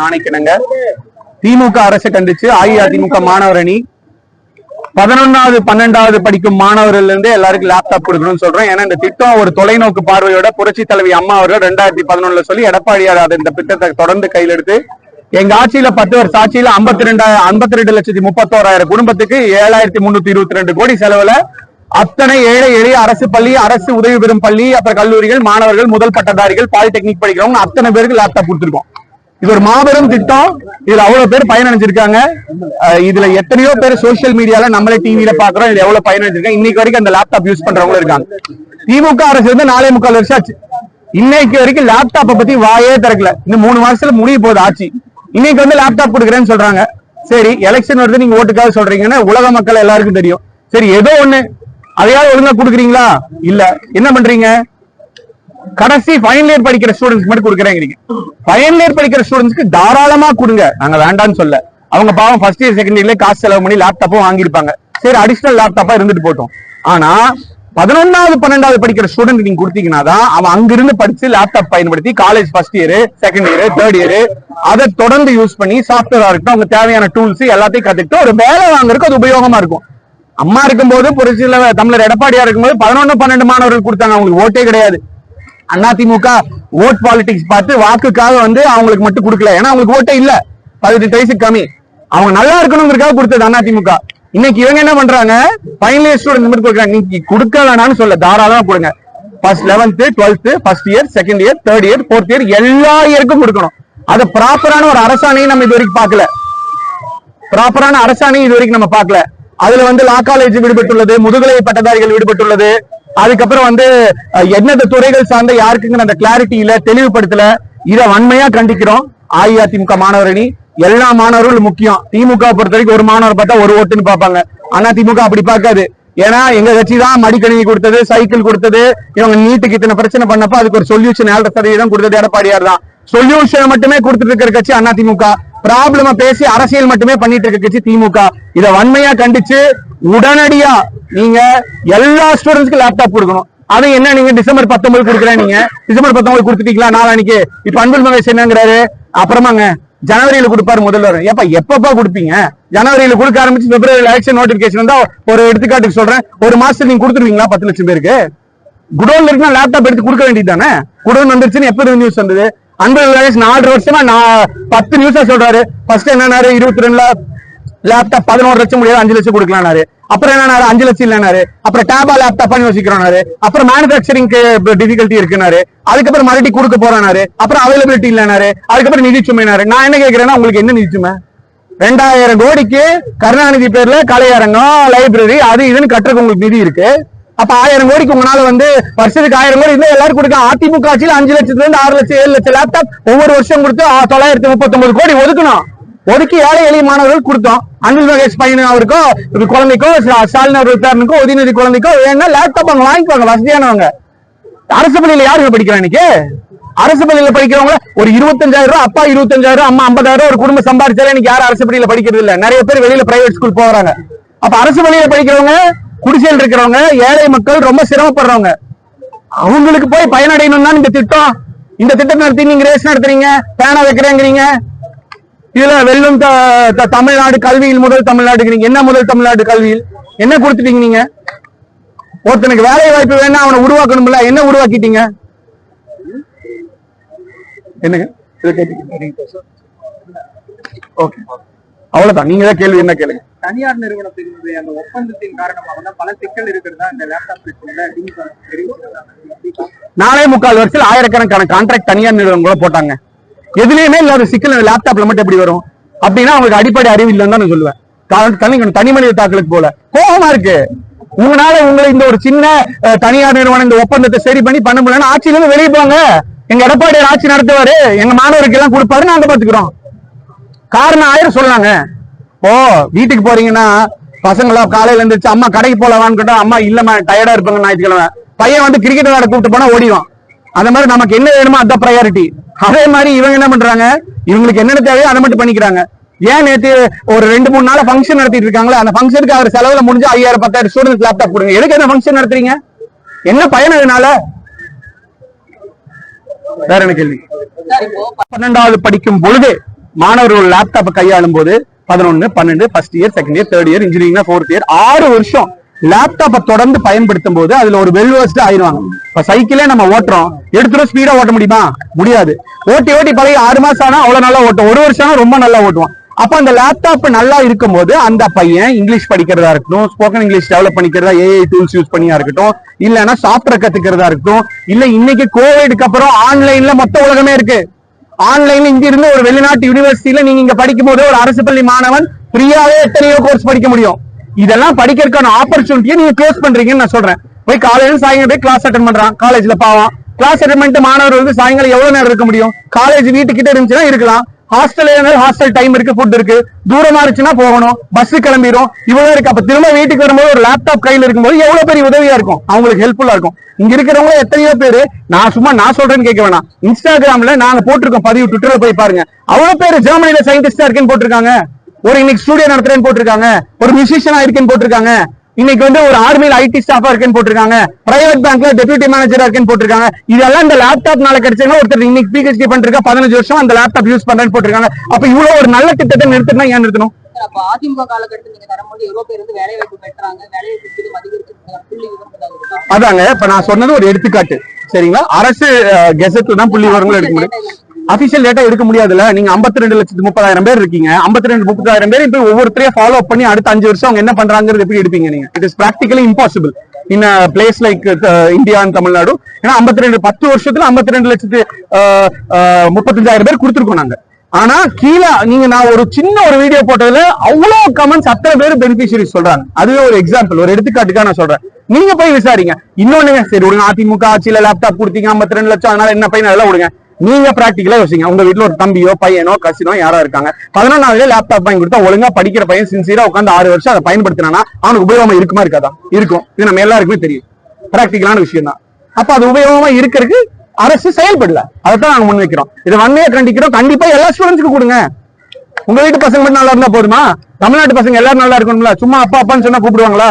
நாணைக்கிணங்க திமுக அரசு கண்டிச்சு அஇஅதிமுக மாணவர் அணி. பதினொன்னாவது பன்னெண்டாவது படிக்கும் மாணவர்கள் இருந்து எல்லாருக்கும் லேப்டாப் கொடுக்கணும்னு சொல்றோம். ஏன்னா இந்த திட்டம் ஒரு தொலைநோக்கு பார்வையோட புரட்சி தலைவி அம்மா அவர்கள் ரெண்டாயிரத்தி பதினொன்னுல சொல்லி எடப்பாடியார் அதை இந்த திட்டத்தை தொடர்ந்து கையில் எடுத்து எங்க ஆட்சியில பத்து வருஷம் ஆட்சியில ஐம்பத்தி ரெண்டாயிரம் ஐம்பத்தி ரெண்டு லட்சத்தி முப்பத்தோராயிரம் குடும்பத்துக்கு ஏழாயிரத்தி முன்னூத்தி இருபத்தி ரெண்டு கோடி செலவுல அத்தனை ஏழை எளிய அரசு பள்ளி அரசு உதவி பெறும் பள்ளி அப்புறம் கல்லூரிகள் மாணவர்கள் முதல் பட்டதாரிகள் பாலிடெக்னிக் படிக்கிறவங்க அத்தனை பேருக்கு லேப்டாப் கொடுத்துருக்கோம். இது ஒரு மாபெரும் திட்டம். இதுல அவ்வளவு பேர் பயனடைஞ்சிருக்காங்க. இதுல எத்தனையோ பேர் சோசியல் மீடியால நம்மளே டிவியில பாக்குறோம் இதுல எவ்வளவு பயனடைஞ்சிருக்காங்க. இன்னைக்கு வரைக்கும் அந்த லேப்டாப் யூஸ் பண்றவங்களும் இருக்காங்க. திமுக அரசு வந்து நாலே முக்கால் வருஷம் ஆச்சு. இன்னைக்கு வரைக்கும் லேப்டாப்பை பத்தி வாயே திறக்கல. இன்னும் மூணு மாசத்துல முடிய போகுது ஆட்சி. இன்னைக்கு வந்து லேப்டாப் கொடுக்குறேன்னு சொல்றாங்க. சரி எலெக்ஷன் வருது நீங்க ஓட்டுக்காக சொல்றீங்கன்னா உலக மக்கள் எல்லாருக்கும் தெரியும். சரி ஏதோ ஒண்ணு. அதையாவது ஒழுங்கா கொடுக்குறீங்களா? இல்ல. என்ன பண்றீங்க? கடைசி ஃபைனல் இயர் படிக்கிற ஸ்டூடெண்ட்ஸ் மட்டும் கொடுக்குறேங்கிறீங்க ஃபைனல் இயர் படிக்கிற ஸ்டூடெண்ட்ஸ்க்கு தாராளமா கொடுங்க. நாங்க வேண்டாம்னு சொல்ல. அவங்க பாவம் ஃபர்ஸ்ட் இயர் செகண்ட் இயர்ல காசு செலவு பண்ணி லேப்டாப்பும் வாங்கியிருப்பாங்க. சரி அடிஷனல் லேப்டாப்பா இருந்துட்டு போட்டோம். ஆனா பதினொன்னாவது பன்னெண்டாவது படிக்கிற ஸ்டூடெண்ட் நீங்க கொடுத்தீங்கன்னா தான் அவன் அங்கிருந்து படிச்சு லேப்டாப் பயன்படுத்தி college first year second year third year அதை தொடர்ந்து யூஸ் பண்ணி சாஃப்ட்வேரா இருக்கட்டும் அவங்க தேவையான டூல்ஸ் எல்லாத்தையும் கத்துக்கிட்டு ஒரு வேலை வாங்குறதுக்கு அது உபயோகமா இருக்கும். அம்மா இருக்கும்போது புரட்சியில தமிழர் எடப்பாடியா இருக்கும்போது பதினொன்னு பன்னெண்டு மாணவர்கள் கொடுத்தாங்க. அவங்களுக்கு ஓட்டே கிடையாது. அதிமுக ஓட் பாலிடிக்ஸ் பார்த்து வாக்குக்காக வந்து அவங்களுக்கு மட்டும் கொடுக்கல. ஏன்னா அவங்களுக்கு ஓட்டே இல்ல. பதினெட்டு வயசு கம்மி. அவங்க நல்லா இருக்கணுங்கிறதுக்காக கொடுத்தது அதிமுக. இன்னைக்கு இவங்க என்ன பண்றாங்க? ஃபைனல் இயர் ஸ்டூடெண்ட் மட்டும் கொடுக்குறாங்க. நீங்க கொடுக்க வேணாம்னு சொல்ல தாராளமா கொடுங்க. First eleventh twelfth first year second year third year fourth year எல்லா இயருக்கும் கொடுக்கணும். அது ப்ராப்பரான ஒரு அரசாணையை நம்ம இது வரைக்கும் பார்க்கல. ப்ராப்பரான அரசாணையும் இது வரைக்கும் நம்ம பார்க்கல. அதுல வந்து லா காலேஜ் விடுபட்டுள்ளது முதுகலை பட்டதாரிகள் விடுபட்டுள்ளது. அதுக்கப்புறம் வந்து எந்தெந்த துறைகள் சார்ந்த யாருக்குங்கிற அந்த கிளாரிட்டி இல்ல தெளிவுபடுத்தல இதை வன்மையா கண்டிக்கிறோம். அஇஅதிமுக மாணவர் அணி எல்லா மாணவர்களும் முக்கியம். திமுக பொறுத்த வரைக்கும் ஒரு மாணவர் பார்த்தா ஒரு ஓட்டுன்னு பார்ப்பாங்க. ஆனா திமுக அப்படி பார்க்காது. ஏன்னா எங்க கட்சி தான் மடிக்கணினி கொடுத்தது சைக்கிள் கொடுத்தது. இவங்க நீட்டுக்கு இத்தனை பிரச்சனை பண்ணப்ப அதுக்கு ஒரு சொல்யூஷன் ஏழரை சதவீதம் கொடுத்தது எடப்பாடியார் தான். சொல்யூஷன் மட்டுமே கொடுத்துட்டு இருக்கிற கட்சி அதிமுக ப்ராப்ளம பேசி அரசியல் மட்டுமே பண்ணிட்டு இருக்க கட்சி திமுக. இதை வன்மையா கண்டிச்சு உடனடியா நீங்க எல்லா ஸ்டூடெண்ட்ஸ்க்கு லேப்டாப் கொடுக்கணும். அது என்ன நீங்க டிசம்பர் பத்தொன்பது கொடுக்குறேன் நீங்க. டிசம்பர் பத்தொன்பது கொடுத்துட்டீங்களா? நாளானிக்கு இப்ப அன்பில் மகேஷ் என்னங்கிறாரு அப்புறமாங்க ஜனவரியில கொடுப்பாரு முதல்வர். ஏப்பா எப்பப்பா கொடுப்பீங்க? ஜனவரியில கொடுக்க ஆரம்பிச்சு பிப்ரவரி எலெக்ஷன் நோட்டிபிகேஷன் வந்தா ஒரு எடுத்துக்காட்டுக்கு சொல்றேன். ஒரு மாசத்துக்கு நீங்க கொடுத்துருவீங்களா? பத்து லட்சம் பேருக்கு. குடோன்ல இருக்குன்னா லேப்டாப் எடுத்து கொடுக்க வேண்டியது தானே? குடோன் வந்துருச்சுன்னு எப்ப நியூஸ் வந்தது? அன்பு மகேஷ் நாலு வருஷமா நான் பத்து நியூஸா சொல்றாரு. ஃபர்ஸ்ட் என்னன்னாரு? இருபத்தி ரெண்டுல லேப்டாப் பதினோரு லட்சம் முடியாது அஞ்சு லட்சம் கொடுக்கலாம்னாரு அப்புறம் என்னன்னாரு? அஞ்சு லட்சம் இல்லைனாரு அப்புறம் டேபா லேப்டாப் யோசிக்கிறோம்னாரு அப்புறம் மேனுபேக்சரிங்க்கு டிஃபிகல்ட்டி இருக்குனாரு அதுக்கப்புறம் மறுபடியும் கொடுக்க போறானாரு அப்புறம் அவைலபிலிட்டி இல்லைனாரு அதுக்கப்புறம் நிதி சுமைனாரு நான் என்ன கேட்கிறேன்னா உங்களுக்கு என்ன நிதி சுமை? ரெண்டாயிரம் கோடிக்கு கருணாநிதி பேர்ல கலையரங்கம் லைப்ரரி அது இதுன்னு கட்டுறதுக்கு உங்களுக்கு நிதி இருக்கு. அப்ப ஆயிரம் கோடிக்கு உங்களால வந்து வருஷத்துக்கு ஆயிரம் கோடி இருந்தா எல்லாரும் கொடுக்க. அதிமுக ஆட்சியில அஞ்சு லட்சத்துல இருந்து ஆறு லட்சம் ஏழு லட்சம் லேப்டாப் ஒவ்வொரு வருஷம் கொடுத்து தொள்ளாயிரத்தி முப்பத்தி கோடி ஒதுக்கணும். ஒதுக்கி ஏழை எளிய மாணவர்கள் கொடுத்தோம். அன்பில் மகேஷ் பையன் அவருக்கோ குழந்தைக்கோ ஸ்டாலின் அவர் பேரனுக்கோ உதயநிதி குழந்தைக்கோ வேணா லேப்டாப் அவங்க வாங்கிக்குவாங்க வசதியானவங்க. அரசு பள்ளியில யாருங்க படிக்கிறா இன்னைக்கு? அரசு பள்ளியில படிக்கிறவங்க ஒரு இருபத்தஞ்சாயிரம் ரூபாய் அப்பா இருபத்தஞ்சாயிரம் ரூபாய் அம்மா ஐம்பதாயிரம் ரூபாய் ஒரு குடும்பம் சம்பாதிச்சாலே இன்னைக்கு யாரும் அரசு பள்ளியில படிக்கிறது இல்ல. நிறைய பேர் வெளியில பிரைவேட் ஸ்கூல் போறாங்க அப்ப அரசு பள்ளியில படிக்கிறவங்க குடிசையில் இருக்கிறவங்க ஏழை மக்கள் ரொம்ப சிரமப்படுறவங்க. அவங்களுக்கு போய் பயனடையணும் தான் இந்த திட்டம் இந்த திட்டம் நடத்தி நீங்க ரேஸ் நடத்துறீங்க பேனா வைக்கிறேங்கிறீங்க. இதுல வெல்லும் தமிழ்நாடு கல்வியில் முதல் தமிழ்நாடுங்கிறீங்க என்ன முதல் தமிழ்நாடு கல்வியில்? என்ன கொடுத்துட்டீங்க நீங்க? ஒருத்தனுக்கு வேலை வாய்ப்பு வேணா அவனை உருவாக்கணும்ல என்ன உருவாக்கிட்டீங்க? என்னங்க? ஓகே. அவ்வளவுதான். நீங்க தான் கேள்வி என்ன கேளுங்க? தனியார் நிறுவனத்தினுடைய அந்த ஒப்பந்தத்தின் காரணமாக தான் பல சிக்கல் இருக்கிறதா இந்த லேப்டாப் பிரச்சனையில நாலே முக்கால் வருஷத்துல ஆயிரக்கணக்கான கான்ட்ராக்ட் தனியார் நிறுவனம் கூட போட்டாங்க. எதுலயுமே இல்லாத சிக்கல் லேப்டாப்ல மட்டும் எப்படி வரும்? அப்படின்னா அவங்களுக்கு அடிப்படை அறிவு இல்லைன்னு தான் நான் சொல்லுவேன். தனி தனி மனித தாக்கலுக்கு போல. கோபமா இருக்கு. உங்களால உங்களை இந்த ஒரு சின்ன தனியார் நிறுவனம் இந்த ஒப்பந்தத்தை சரி பண்ணி பண்ண முடியலன்னா ஆட்சியில இருந்து வெளியே போங்க. எங்க எடப்பாடியார் ஆட்சி நடத்துவாரு. எங்க மாணவருக்கு எல்லாம் கொடுப்பாரு நாங்க பாத்துக்கிறோம் காரணம் ஆயிரம் சொல்லாங்க ஓ வீட்டுக்கு போறீங்கன்னா பசங்களா காலையில இருந்துச்சு அம்மா கடைக்கு போலவான்னு கேட்டா அம்மா இல்லம்மா டயர்டா இருப்பாங்க ஞாயிற்றுக்கிழமை. பையன் வந்து கிரிக்கெட் விளையாட கூப்பிட்டு போனா ஓடிடும் அந்த மாதிரி நமக்கு என்ன வேணுமோ அதான் ப்ரையாரிட்டி அதே மாதிரி இவங்க என்ன பண்றாங்க? இவங்களுக்கு என்னென்ன தேவையோ அதை மட்டும் பண்ணிக்கிறாங்க. ஏன் நேத்து ஒரு ரெண்டு மூணு நாள் ஃபங்க்ஷன் நடத்திட்டு இருக்காங்களா அந்த ஃபங்க்ஷனுக்கு அவர் செலவுல முடிஞ்சு ஐயாயிரம் பத்தாயிரம் ஸ்டூடெண்ட் லேப்டாப் கொடுங்க. எதுக்கு என்ன ஃபங்க்ஷன் நடத்துறீங்க? என்ன பயன் அதனால? வேற என்ன கேள்வி? பன்னெண்டாவது படிக்கும் பொழுது மாணவர்கள் லேப்டாப் கையாளும் போது பதினொன்னு பன்னெண்டு first year second year third year engineering fourth year ஆறு வருஷம் லேப்டாப்பை தொடர்ந்து பயன்படுத்தும் போது அதுல ஒரு வெல்வர்ஸ்ட் ஆயிடுவாங்க. இப்ப சைக்கிளே நம்ம ஓட்டுறோம். எடுத்துரும் ஸ்பீடா ஓட்ட முடியுமா? முடியாது. ஓட்டி ஓட்டி பழகி ஆறு மாசம் ஆனா அவ்வளவு நல்லா ஓட்டும். ஒரு வருஷம் ஆனா ரொம்ப நல்லா ஓட்டுவான். அப்ப அந்த லேப்டாப் நல்லா இருக்கும்போது அந்த பையன் இங்கிலீஷ் படிக்கிறதா இருக்கட்டும் ஸ்போக்கன் இங்கிலீஷ் டெவலப் பண்ணிக்கிறதா ஏஐ டூல்ஸ் யூஸ் பண்ணியா இருக்கட்டும் இல்லைன்னா சாஃப்ட்வேர் கத்துக்கிறதா இருக்கட்டும் இல்ல இன்னைக்கு கோவிடுக்கு அப்புறம் ஆன்லைன்ல மொத்த உலகமே இருக்கு. ஆன்லைன்ல இங்க இருந்து ஒரு வெளிநாட்டு யூனிவர்சிட்டியில நீங்க இங்க படிக்கும் போது ஒரு அரசு பள்ளி மாணவன் ஃப்ரீயாவே எத்தனையோ கோர்ஸ் படிக்க முடியும். இதெல்லாம் படிக்கிறதுக்கான ஆப்பர்ச்சுனிட்டியை நீங்க க்ளோஸ் பண்றீங்கன்னு நான் சொல்றேன். போய் காலையில சாயங்காலம் போய் கிளாஸ் அட்டன் பண்றான். காலேஜ்ல பாவம் கிளாஸ் அட்டன் பண்ணிட்டு மாணவர் வந்து சாயங்காலம் எவ்வளவு நேரம் இருக்க முடியும்? காலேஜ் வீட்டுக்கிட்ட இருந்துச்சுன்னா இருக்கலாம். ஹாஸ்டல் ஹாஸ்டல் டைம் இருக்கு ஃபுட் இருக்கு. தூரமா இருந்துச்சுன்னா போகணும். பஸ் கிளம்பிடும் இவ்வளவு இருக்கு. அப்ப திரும்ப வீட்டுக்கு வரும்போது ஒரு லேப்டாப் கையில் இருக்கும்போது எவ்வளவு பெரிய உதவியா இருக்கும்? அவங்களுக்கு ஹெல்ப்ஃபுல்லா இருக்கும். இங்க இருக்கிறவங்க எத்தனையோ பேரு நான் சும்மா நான் சொல்றேன்னு கேட்க வேணாம். இன்ஸ்டாகிராம்ல நாங்க போட்டிருக்கோம். பதிவு ட்விட்டர்ல போய் பாருங்க. அவ்வளவு பேர் ஜெர்மனில சயின்டிஸ்டா இருக்குன்னு போட்டிருக்காங்க. ஒரு இன்னைக்கு ஸ்டூடியோ நடத்துறேன்னு போட்டிருக்காங்க. ஒரு மியூசிஷியனா இருக்குன்னு போட்டிருக்காங்க. இன்னைக்கு வந்து ஒரு ஆர்மியில் ஐடி ஸ்டாஃபா இருக்கேன்னு போட்டிருக்காங்க. பிரைவேட் பேங்க்ல டெபியூட்டி மேனேஜரா இருக்கேன்னு போட்டிருக்காங்க. இதெல்லாம் இந்த லேப்டாப்னால கிடைச்சதுன்னா ஒருத்தர் இன்னைக்கு பிஹெச்டி பண்ணிருக்கா பதினஞ்சு வருஷம் அந்த லேப்டாப் யூஸ் பண்றேன்னு போட்டிருக்காங்க. அப்ப இவ்வளவு ஒரு நல்ல திட்டத்தை நிறுத்தினா ஏன் நிறுத்தணும்? சார், அப்ப அதிமுக காலகட்டத்தில் நீங்க தரும்போது எவ்வளவு பேர் வந்து வேலை வாய்ப்பு பெற்றாங்க? வேலை வாய்ப்பு விகிதம் அதிகரிச்சிருக்காங்க புள்ளி விவரம் ஏதாவது இருக்கா? அதாங்க இப்ப நான் சொன்னது ஒரு எடுத்துக்காட்டு. சரிங்களா? அரசு கெசட்ல தான் புள்ளி விவரங்கள் எடுக்க முடியும். அபிஷியல் டேட்டா எடுக்க முடியாதுல்ல. நீங்க 52 ரெண்டு லட்சத்து முப்பதாயிரம் பேர் இருக்கீங்க. 52 ரெண்டு முப்பதாயிரம் பேர் இப்போ ஒவ்வொருத்தரையும் ஃபாலோ பண்ணி அடுத்த அஞ்சு வருஷம் அவங்க என்ன பண்றாங்கிறது எப்படி எடுப்பீங்க நீங்க? It is practically impossible in place like India and Tamil Nadu ஏன்னா 52 ரெண்டு பத்து வருஷத்துல 52 ரெண்டு லட்சத்து uh, uh, முப்பத்தஞ்சாயிரம் பேர் கொடுத்துருக்கோம் நாங்க. ஆனா கீழே நீங்க நான் ஒரு சின்ன ஒரு வீடியோ போட்டதுல அவ்வளவு கமெண்ட்ஸ் அத்தனை பேர் பெனிஃபிஷியரி சொல்றாங்க. அதுவே ஒரு எக்ஸாம்பிள் ஒரு எடுத்துக்காட்டுக்காக நான் சொல்றேன். நீங்க போய் விசாரிங்க. இன்னொன்னு சரி விடுங்க. அதிமுக ஆட்சியில லேப்டாப் கொடுத்தீங்க 52 ரெண்டு லட்சம் அதனால என்ன பையன் அதெல்லாம் விடுங்க. நீங்க பிராக்டிக்கலா யோசிங்க. உங்க வீட்டுல ஒரு தம்பியோ பையனோ கசினோ யாரோ இருக்காங்க. பதினொன்னாவது லேப்டாப் வாங்கி கொடுத்தா ஒழுங்கா படிக்கிற பையன் சின்சியரா உட்காந்து ஆறு வருஷம் அதை பயன்படுத்தினா அவனுக்கு உபயோகமா இருக்குமா இருக்காதா? இருக்கும். இது நம்ம எல்லாருக்குமே தெரியும். பிராக்டிக்கலான விஷயம் தான் அப்ப அது உபயோகமா இருக்கிறதுக்கு அரசு செயல்படல. அதைத்தான் நாங்க முன்வைக்கிறோம். இதை வன்மையா கண்டிக்கிறோம். கண்டிப்பா எல்லா ஸ்டூடெண்ட்ஸ்க்கும் கொடுங்க. உங்க வீட்டு பசங்க மட்டும் நல்லா இருந்தா போதுமா? தமிழ்நாட்டு பசங்க எல்லாரும் நல்லா இருக்கணும்ல? சும்மா அப்பா அப்பான்னு சொன்னா கூப்பிடுவாங்களா?